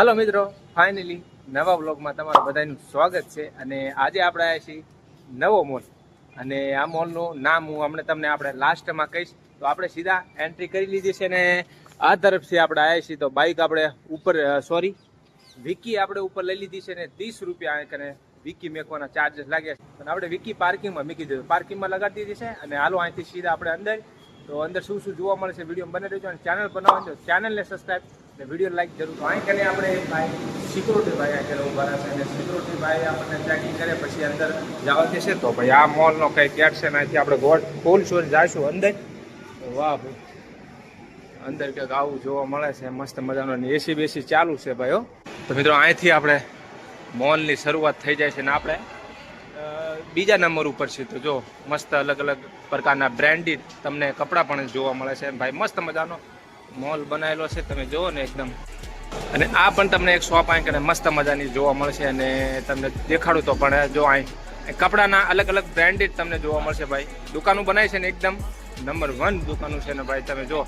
હાલો મિત્રો ફાઇનલી નવા બ્લોગમાં તમારું બધાનું સ્વાગત છે અને આજે આપણે આવ્યા છીએ નવો મોલ અને આ મોલનું નામ હું હમણાં તમને આપણે લાસ્ટમાં કહીશ. તો આપણે સીધા એન્ટ્રી કરી લીધી છે ને આ તરફથી આપણે આવ્યા છીએ. તો બાઇક આપણે ઉપર સોરી વિકી આપણે ઉપર લઈ લીધી છે ને ત્રીસ રૂપિયા અને વિકી મેકવાના ચાર્जेस લાગ્યા છે. અને આપણે વિકી પાર્કિંગમાં મૂકી દીધું. પાર્કિંગમાં લગાડી દીધી છે અને હાલો અહીંથી સીધા આપણે અંદર. તો અંદર શું શું જોવા મળે છે વીડિયો બને રહેજો અને ચેનલ બનાવવાનું ચેનલને સબસ્ક્રાઈબ ને વીડિયો લાઈક જરૂર. અહીં કરીને આપણે ભાઈ સિક્યુરિટી ભાઈ આગળ ઊભા રહેશે. અને સિક્યુરિટી ભાઈ આપણને ચેકિંગ કરે, પછી અંદર જવા દેશે. તો ભાઈ આ મોલનો કંઈ ગેટ છે ને આપણે ગોટ ખોલશું જઈશું અંદર. વાહ ભાઈ. અંદર કંઈક આવું જોવા મળે છે. મસ્ત મજાનો એસી બેસી ચાલુ છે ભાઈ તો મિત્રો અહીંથી આપણે મોલની શરૂઆત થઈ જાય છે ને આપણે બીજા નંબર ઉપર છે. તો જો મસ્ત અલગ અલગ પ્રકારના બ્રાન્ડેડ તમને કપડાં પણ જોવા મળે છે. ભાઈ મસ્ત મજાનો મોલ બનાવેલો છે, તમે જુઓ ને એકદમ. અને આ પણ તમને એક શોપ અહીં કને મસ્ત મજાની જોવા મળશે અને તમને દેખાડું તો પણ, જો અહીં કપડાના અલગ અલગ બ્રાન્ડેડ તમને જોવા મળશે ભાઈ. દુકાનો બનાવી છે ને એકદમ. નંબર વન દુકાનો છે ને ભાઈ, તમે જો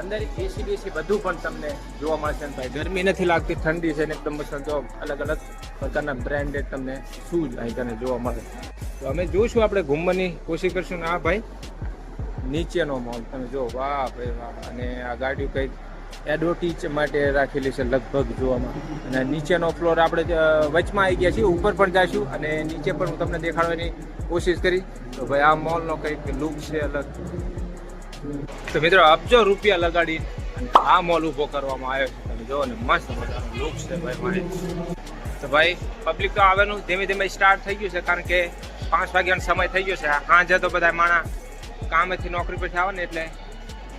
અંદર એસી બેસી બધું પણ તમને જોવા મળશે ને ભાઈ. ગરમી નથી લાગતી, ઠંડી છે ને એકદમ જો અલગ અલગ પ્રકારના બ્રાન્ડેડ તમને શૂઝ અહીં તને જોવા મળે. તો અમે જોઈશું આપણે ઘૂમવાની, કોશિશ કરશું ને. આ ભાઈ. નીચેનો મોલ, તમે જો, વાહ ભાઈ વાહ. અને આ ગાડીઓ કંઈક એડવર્ટીઝ માટે રાખેલી છે લગભગ જોવામાં અને નીચેનો ફ્લોર આપણે વચમાં આવી ગયા છીએ, ઉપર પણ જઈશું અને નીચે પણ હું તમને દેખાડવાની કોશિશ કરી. તો ભાઈ આ મોલનો કંઈક લુક છે અલગ. તો મિત્રો અબજો રૂપિયા લગાડી અને આ મોલ ઊભો કરવામાં આવ્યો છે. તમે જુઓ ને, મસ્ત મજાનો લુક છે ભાઈ મારે. તો ભાઈ પબ્લિક તો આવવાનું ધીમે ધીમે સ્ટાર્ટ થઈ ગયું છે, કારણ કે પાંચ વાગ્યાનો સમય થઈ ગયો છે. સાંજે તો બધા માણા કામેથી નોકરી પછી આવે ને એટલે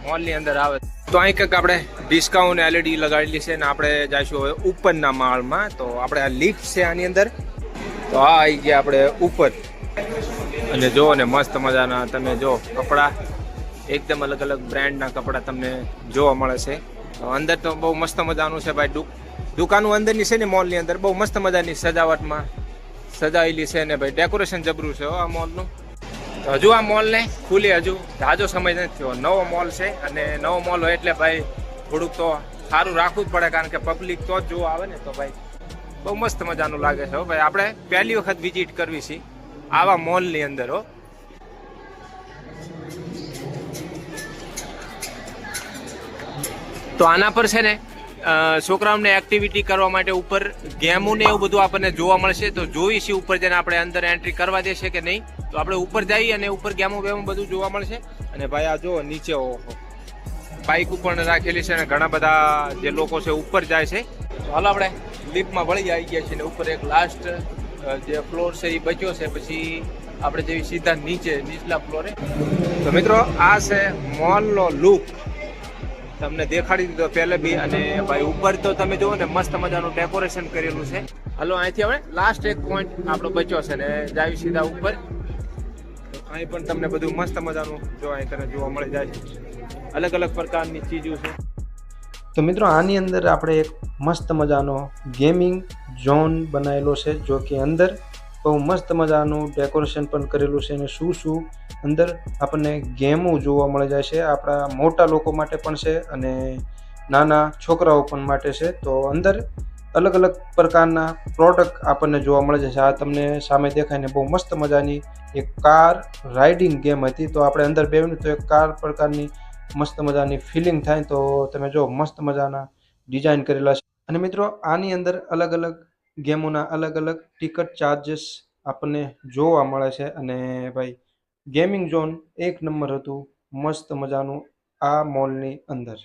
મોલની અંદર આવે. તો અહીં કંઈક આપણે ડિસ્કાઉન્ટ એલઈડી લગાડેલી છે ને આપણે જઈશું હવે ઉપરના માળમાં. તો આપણે આ લિફ્ટ છે આની અંદર. તો આ આવી ગયા આપણે ઉપર. અને જો ને મસ્ત મજાના તમે જો કપડાં. એકદમ અલગ અલગ બ્રાન્ડના કપડાં તમને જોવા મળે છે. અંદર તો બહુ મસ્ત મજાનું છે ભાઈ. દુકાનું અંદરની છે ને મોલની અંદર બહુ મસ્ત મજાની સજાવટમાં સજાવેલી છે ને ભાઈ. ડેકોરેશન જબરું છે આ મોલનું. હજુ આ મોલને ખુલી હજુ. જાજો સમય નથી થયો. નવો મોલ છે અને નવો મોલ હોય એટલે ભાઈ થોડુંક તો સારું રાખવું જ પડે, કારણ કે પબ્લિક તો જ જોવા આવે ને, તો ભાઈ બહુ મસ્ત મજાનું લાગે છે હો ભાઈ. આપણે પહેલી વખત વિઝિટ કરવી છે આવા મોલની અંદર, હો. તો આના પર છે ને છોકરાઓને એક્ટિવિટી કરવા માટે ઉપર ગેમોને એવું બધું આપણને જોવા મળશે. તો જોઈશું ઉપર જઈને આપણે અંદર એન્ટ્રી કરવા દેશે કે નહીં. તો આપણે ઉપર જઈએ અને ઉપર ગેમો વેમો બધું જોવા મળશે. અને ભાઈ આ જો નીચે ઓહો બાઇક ઉપર રાખેલી છે અને ઘણા બધા જે લોકો છે ઉપર જાય છે. તો હાલો આપણે લિફ્ટમાં વળી આવી ગયા છીએ ને ઉપર એક લાસ્ટ જે ફ્લોર છે એ બચ્યો છે. પછી આપણે જેવી સીધા નીચે, નીચલા ફ્લોરે તો મિત્રો આ છે મોલનો લુક તમને દેખાડી દીધો પહેલે બી અને ભાઈ ઉપર તો તમે જુઓ ને મસ્ત મજાનું ડેકોરેશન કરેલું છે. હાલો, અહીંથી હવે લાસ્ટ એક પોઈન્ટ આપણો બચ્યો છે ને જાવી સીધા ઉપર. અહીં પણ તમને બધું મસ્ત મજાનું જો અહીં તને જોવા મળી જાય અલગ અલગ પ્રકારની ચીજો છે. તો મિત્રો, આની અંદર આપણે એક મસ્ત મજાનો ગેમિંગ ઝોન બનાવેલો છે, જો કે અંદર બહુ મસ્ત મજાનું ડેકોરેશન પણ કરેલું છે અને શું શું અંદર આપણને ગેમો જોવા મળી જાય છે. આપણા મોટા લોકો માટે પણ છે અને નાના છોકરાઓ પણ માટે છે. તો અંદર અલગ અલગ પ્રકારના પ્રોડક્ટ આપણને જોવા મળે છે. આ તમને સામે દેખાય ને બહુ મસ્ત મજાની એક કાર રાઇડિંગ ગેમ હતી. તો આપણે અંદર બેવીને તો એક કાર પ્રકારની મસ્ત મજાની ફિલિંગ થાય. તો તમે જો મસ્ત મજાના ડિઝાઇન કરેલા છે. અને મિત્રો, આની અંદર અલગ અલગ ગેમોના અલગ અલગ ટિકટ ચાર્જીસ આપણને જોવા મળે છે. અને ભાઈ ગેમિંગ ઝોન એક નંબર હતું. મસ્ત મજાનું આ મોલની અંદર.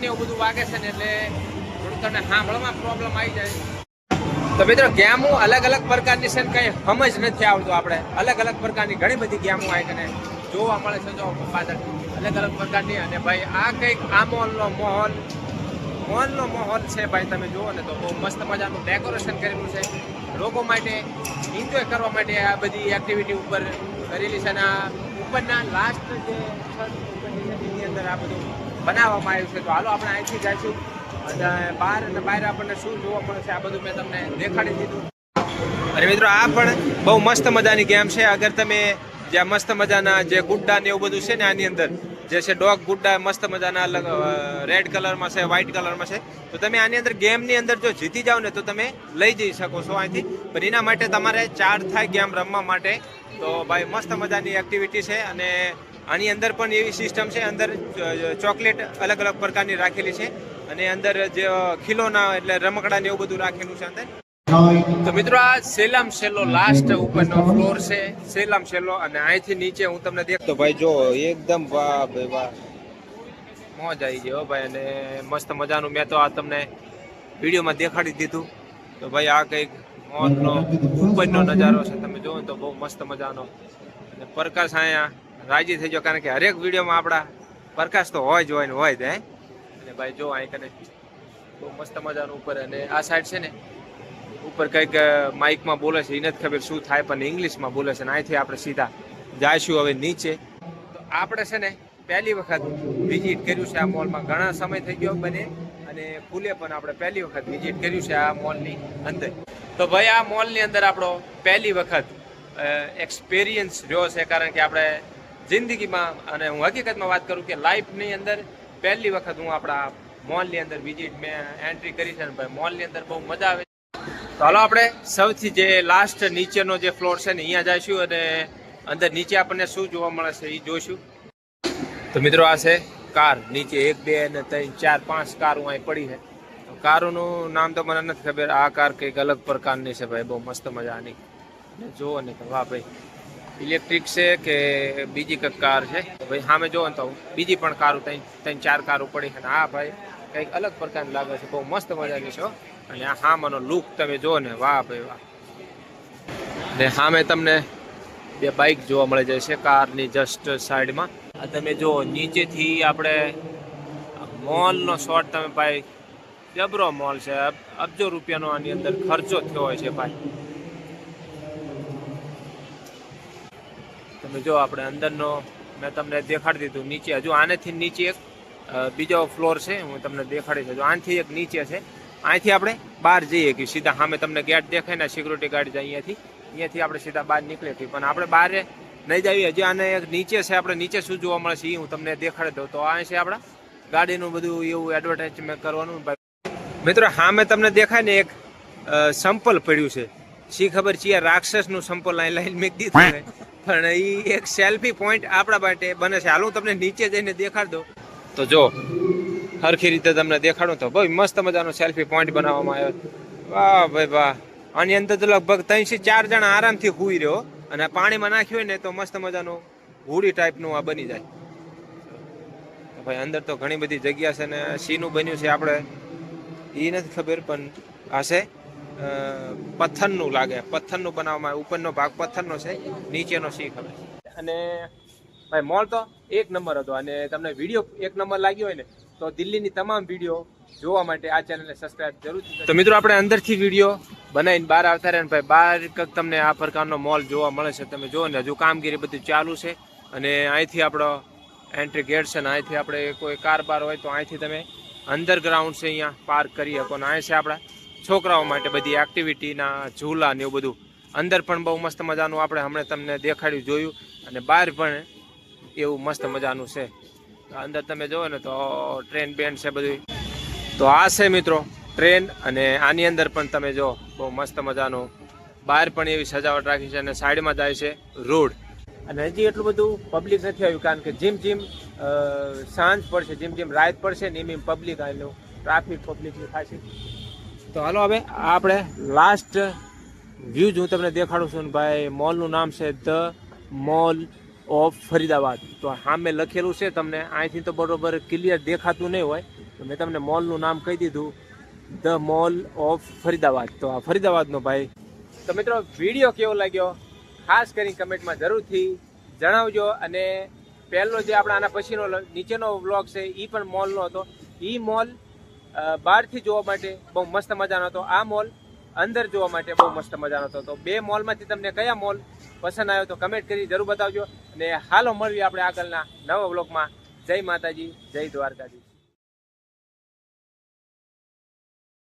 ને એવું બધું વાગે છે ને એટલે થોડું તમને સાંભળવામાં પ્રોબ્લેમ આવી જાય. તો મિત્રો, ગેમો અલગ અલગ પ્રકારની છે ને કંઈ સમજ નથી આવતું આપણે. અલગ અલગ પ્રકારની ઘણી બધી ગેમો આવી કને જોવા મળે છે જો પાછળ અલગ અલગ પ્રકારની અને ભાઈ, આ કંઈક આ મોલનો માહોલ. મોલનો માહોલ છે ભાઈ, તમે જુઓ ને તો બહુ મસ્ત મજાનું ડેકોરેશન કરેલું છે. લોકો માટે એન્જોય કરવા માટે આ બધી એક્ટિવિટી ઉપર કરેલી છે અને ઉપરના લાસ્ટ જે છત ઉપરની અંદર આ બધું બનાવવામાં આવ્યું છે. તો હાલો આપણે અહીંથી જઈશું. અને બહાર અને બહાર આપણને શું જોવા મળે આ બધું મેં તમને દેખાડી દીધું. અને મિત્રો, આ પણ બહુ મસ્ત મજાની ગેમ છે. અગર તમે જ્યાં મસ્ત મજાના જે ગુડ્ડા ને એવું બધું છે ને આની અંદર, જે છે ડોગ ગુડ્ડા, મસ્ત મજાના રેડ કલરમાં છે વ્હાઇટ કલરમાં છે, તો તમે આની અંદર ગેમની અંદર જો જીતી જાઓ ને તો તમે લઈ જઈ શકો છો અહીંથી. પણ એના માટે તમારે ચાર થાય ગેમ રમવા માટે. તો ભાઈ, મસ્ત મજાની એક્ટિવિટી છે. અને આની અંદર પણ એવી સિસ્ટમ છે, અંદર ચોકલેટ અલગ અલગ પ્રકારની રાખેલી છે અને અંદર જે ખીલોના એટલે રમકડા ને એવું બધું રાખેલું છે અંદર. તો મિત્રો, આ સેલામ સેલો લાસ્ટ ઉપરનો ફ્લોર છે, સેલામ સેલો અને અહીંથી નીચે હું તમને દેખતો ભાઈ જો, એકદમ વાહ ભાઈ વાહ. મોજ આવી ગયો ભાઈ અને મસ્ત મજાનું મેં તો આ તમને વિડીયોમાં દેખાડી દીધું. તો ભાઈ આ કંઈક મોજનો, ઉપરનો નજારો છે, તમે જુઓ તો બહુ મસ્ત મજાનો. અને પ્રકાશ અહીંયા રાજી થઈ જાઓ, કારણ કે હરેક વિડીયોમાં આપણા પ્રકાશ તો હોય જ હોય ને હોય જ, હે? અને ભાઈ જો અહીં કને બહુ મસ્ત મજાનું ઉપર અને આ સાઈડ છે ને, ઉપર કંઈક માઇકમાં બોલે છે એ નથી ખબર શું થાય, પણ ઇંગ્લિશમાં બોલે છે અને અહીંથી આપણે સીધા જઈશું હવે નીચે. તો આપણે છે ને પહેલી વખત વિઝિટ કર્યું છે આ મોલમાં ઘણા સમય થઈ ગયો બને, અને ફૂલે પણ આપણે પહેલી વખત વિઝિટ કર્યું છે આ મોલની અંદર. તો ભાઈ આ મોલની અંદર આપણો પહેલી વખત એક્સપિરિયન્સ રહ્યો છે, કારણ કે આપણે જિંદગીમાં અને હું હકીકતમાં વાત કરું કે લાઈફની અંદર પહેલી વખત હું આપણા મોલની અંદર વિઝિટ મેં એન્ટ્રી કરી છે ભાઈ મોલની અંદર બહુ મજા આવે તો હાલો આપણે સૌથી જે લાસ્ટ નીચેનો જે ફ્લોર છે ને, અહીંયા જઈશું અને અંદર નીચે આપણને શું જોવા મળે છે એ જોઈશું. તો મિત્રો આ છે કાર, નીચે એક, બે અને ત્રણ, ચાર, પાંચ કાર હું અહીં પડી છે. કારોનું નામ તો મને નથી ખબર, આ કાર કંઈક અલગ પ્રકારની છે ભાઈ, બહુ મસ્ત મજાની. જુઓ ને વાહ ભાઈ. ઇલેક્ટ્રિક છે કે બીજી કંઈક કાર છે? ભાઈ, સામે જોવો ને તો બીજી પણ કારો ત્રણ ત્રણ, ચાર કારો પડી છે આ ભાઈ કંઈક અલગ પ્રકારની લાગે છે. બહુ મસ્ત મજાની છે. અને આ સામેનો લુક તમે જુઓ ને, વાહ ભાઈ, વાહ. ને સામે તમને બે બાઇક જોવા મળે જાય છે કારની જસ્ટ સાઈડમાં આ તમે જો નીચેથી આપણે મોલનો શોટ તમે ભાઈ, જબરો મોલ છે. અબજો રૂપિયાનો આની અંદર ખર્ચો થયો હોય છે ભાઈ. તમે જો આપણે અંદરનો મેં તમને દેખાડી દીધું, નીચે હજુ આનેથી નીચે એક બીજો ફ્લોર છે, હું તમને દેખાડી હજુ આનથી એક નીચે છે અહીંથી આપણે બહાર જઈએ કે સીધા સામે તમને ગેટ દેખાય ને સિક્યુરિટી ગાર્ડ છે અહીંયાથી. અહીંયાથી આપણે સીધા બહાર નીકળીએ છીએ. પણ આપણે બહાર નહીં જઈએ હજી આને એક નીચે છે, આપણે નીચે શું જોવા મળે છે, એ હું તમને દેખાડી દઉં. તો આ છે આપણા ગાડીનું બધું એવું એડવર્ટાઇઝમેન્ટ કરવાનું. મિત્રો, સામે તમને દેખાય ને એક સંપલ પડ્યું છે. શી ખબર છે રાક્ષસનું સંપલ અહીં લાઈન મેક દીધું પણ એ એક સેલ્ફી પોઈન્ટ આપણા માટે બને છે. હાલ હું તમને નીચે જઈને દેખાડ દઉં. તો જો, હરખી રીતે તમને દેખાડું તો બહુ મસ્ત મજાનો સેલ્ફી પોઈન્ટ બનાવવામાં આવ્યો. વાહ ભાઈ વાહ. આની અંદર તો લગભગ ત્રણથી ચાર જણા આરામથી હુઈ રહ્યો. અને પાણીમાં નાખ્યું હોય ને તો મસ્ત મજાનું હુડી ટાઈપનું આ બની જાય. ભાઈ અંદર તો ઘણી બધી જગ્યા છે ને સીનું બન્યું છે આપણે. એ નથી ખબર પણ આ પથ્થરનું લાગે. પથ્થરનું બનાવવામાં આવે. ઉપરનો ભાગ પથ્થરનો છે. નીચેનો શીખ આવે અને ભાઈ, મોલ તો એક નંબર હતો. અને તમને વીડિયો એક નંબર લાગ્યો હોય ને, તો દિલ્હીની તમામ વીડિયો જોવા માટે આ ચેનલને સબસ્ક્રાઇબ જરૂર તો મિત્રો, આપણે અંદરથી વીડિયો બનાવીને બહાર આવતા રહ્યા ને ભાઈ, બહાર કંઈક તમને આ પ્રકારનો મોલ જોવા મળે છે. તમે જુઓ ને, હજુ કામગીરી બધું ચાલુ છે. અને અહીંથી આપણો એન્ટ્રી ગેટ છે ને, અહીંથી આપણે કોઈ કાર બાર હોય તો અહીંથી તમે અંડરગ્રાઉન્ડ છે અહીંયા પાર્ક કરી શકો. ને અહીં છે આપણા છોકરાઓ માટે બધી એક્ટિવિટીના ઝૂલા ને એવું બધું. અંદર પણ બહુ મસ્ત મજાનું આપણે હમણાં તમને દેખાડ્યું, જોયું. અને બહાર પણ એવું મસ્ત મજાનું છે. અંદર તમે જુઓ ને તો ટ્રેન બેન્ડ છે બધું તો આ છે મિત્રો ટ્રેન અને આની અંદર પણ તમે જો બહુ મસ્ત મજાનું. બહાર પણ એવી સજાવટ રાખી છે અને સાઈડમાં જાય છે રોડ. અને હજી એટલું બધું પબ્લિક નથી આવ્યું કારણ કે જેમ જેમ સાંજ પડશે, જેમ જેમ રાત પડશે ને એમ એમ પબ્લિક આવેલું. ટ્રાફિક પબ્લિકની થશે તો હાલો હવે આપણે લાસ્ટ વ્યૂ જ હું તમને દેખાડું છું ભાઈ મોલનું નામ છે ધ મોલ ઓફ ફરીદાબાદ. તો સામે લખેલું છે તમને, અહીંથી તો બરોબર ક્લિયર દેખાતું નહીં હોય, તો મેં તમને મોલનું નામ કહી દીધું ધ મોલ ઓફ ફરીદાબાદ. તો આ ફરીદાબાદનો ભાઈ, તો મિત્રો વીડિયો કેવો લાગ્યો? ખાસ કરી કમેન્ટમાં જરૂરથી જણાવજો અને પહેલો જે આપણા આના પછીનો નીચેનો વ્લોગ છે એ પણ મોલનો હતો. એ મોલ બહારથી જોવા માટે બહુ મસ્ત મજાનો હતો આ મોલ. અંદર જોવા માટે બહુ મસ્ત મજાનો હતો. તો બે મોલમાંથી તમને કયા મોલ પસંદ આવ્યો તો કમેન્ટ કરી જરૂર બતાવજો. અને હાલો મળીએ આપણે આગળના નવા બ્લોગમાં જય માતાજી, જય દ્વારકાજી